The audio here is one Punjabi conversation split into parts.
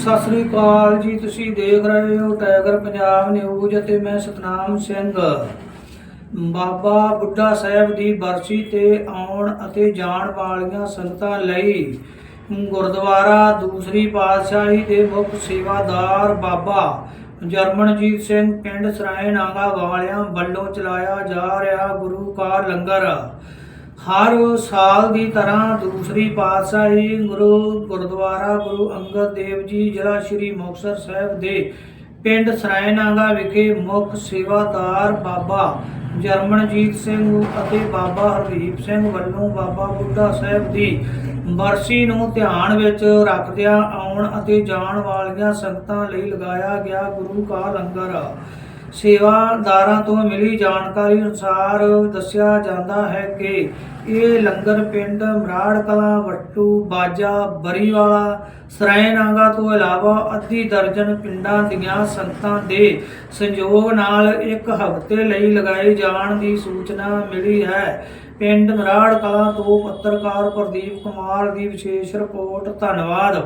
ਸਤਿ ਸ੍ਰੀ ਅਕਾਲ ਜੀ, ਤੁਸੀਂ ਦੇਖ ਰਹੇ ਹੋ ਟਾਈਗਰ ਪੰਜਾਬ ਨਿਊਜ਼ ਅਤੇ ਮੈਂ ਸਤਨਾਮ ਸਿੰਘ। ਬਾਬਾ ਬੁੱਢਾ ਸਾਹਿਬ ਦੀ ਬਰਸੀ ਤੇ ਆਉਣ ਅਤੇ ਜਾਣ ਵਾਲੀਆਂ ਸੰਗਤਾਂ ਲਈ ਗੁਰਦੁਆਰਾ ਦੂਸਰੀ ਪਾਤਸ਼ਾਹੀ ਦੇ ਮੁੱਖ ਸੇਵਾਦਾਰ ਬਾਬਾ ਜਰਮਨਜੀਤ ਸਿੰਘ ਪਿੰਡ ਸਰਾਇਣ ਨਾਗਾ ਵਾਲਿਆਂ ਵੱਲੋਂ ਚਲਾਇਆ ਜਾ ਰਿਹਾ ਗੁਰੂ ਕਾ ਲੰਗਰ। ਹਰ ਸਾਲ ਦੀ ਤਰ੍ਹਾਂ ਦੂਸਰੀ ਪਾਤਸ਼ਾਹੀ ਗੁਰੂ ਗੁਰਦੁਆਰਾ ਗੁਰੂ ਅੰਗਦ ਦੇਵ ਜੀ, ਜ਼ਿਲ੍ਹਾ ਸ਼੍ਰੀ ਮੁਕਤਸਰ ਸਾਹਿਬ ਦੇ ਪਿੰਡ ਸਰਾਇਨਾਗਾ ਵਿਖੇ ਮੁੱਖ ਸੇਵਾਦਾਰ ਬਾਬਾ ਜਰਮਨਜੀਤ ਸਿੰਘ ਅਤੇ ਬਾਬਾ ਹਰਦੀਪ ਸਿੰਘ ਵੱਲੋਂ ਬਾਬਾ ਬੁੱਢਾ ਸਾਹਿਬ ਦੀ ਬਰਸੀ ਨੂੰ ਧਿਆਨ ਵਿੱਚ ਰੱਖਦਿਆਂ ਆਉਣ ਅਤੇ ਜਾਣ ਵਾਲੀਆਂ ਸੰਗਤਾਂ ਲਈ ਲਗਾਇਆ ਗਿਆ ਗੁਰੂ ਕਾ ਲੰਗਰ। ਸੇਵਾਦਾਰਾਂ ਤੋਂ ਮਿਲੀ ਜਾਣਕਾਰੀ ਅਨੁਸਾਰ ਦੱਸਿਆ ਜਾਂਦਾ ਹੈ ਕਿ ਇਹ ਲੰਗਰ ਪਿੰਡ ਮਰਾੜ ਕਲਾਂ, ਵੱਟੂ, ਬਾਜਾ, ਬਰੀਵਾਲਾ ਸਰਾਇਨਾਗਾ ਤੋਂ ਇਲਾਵਾ ਅੱਧੀ ਦਰਜਨ ਪਿੰਡਾਂ ਦੀਆਂ ਸੰਗਤਾਂ ਦੇ ਸੰਯੋਗ ਨਾਲ ਇੱਕ ਹਫ਼ਤੇ ਲਈ ਲਗਾਏ ਜਾਣ ਦੀ ਸੂਚਨਾ ਮਿਲੀ ਹੈ। ਪਿੰਡ ਮਰਾੜ ਕਲਾਂ ਤੋਂ ਪੱਤਰਕਾਰ ਪ੍ਰਦੀਪ ਕੁਮਾਰ ਦੀ ਵਿਸ਼ੇਸ਼ ਰਿਪੋਰਟ, ਧੰਨਵਾਦ।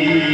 Amen.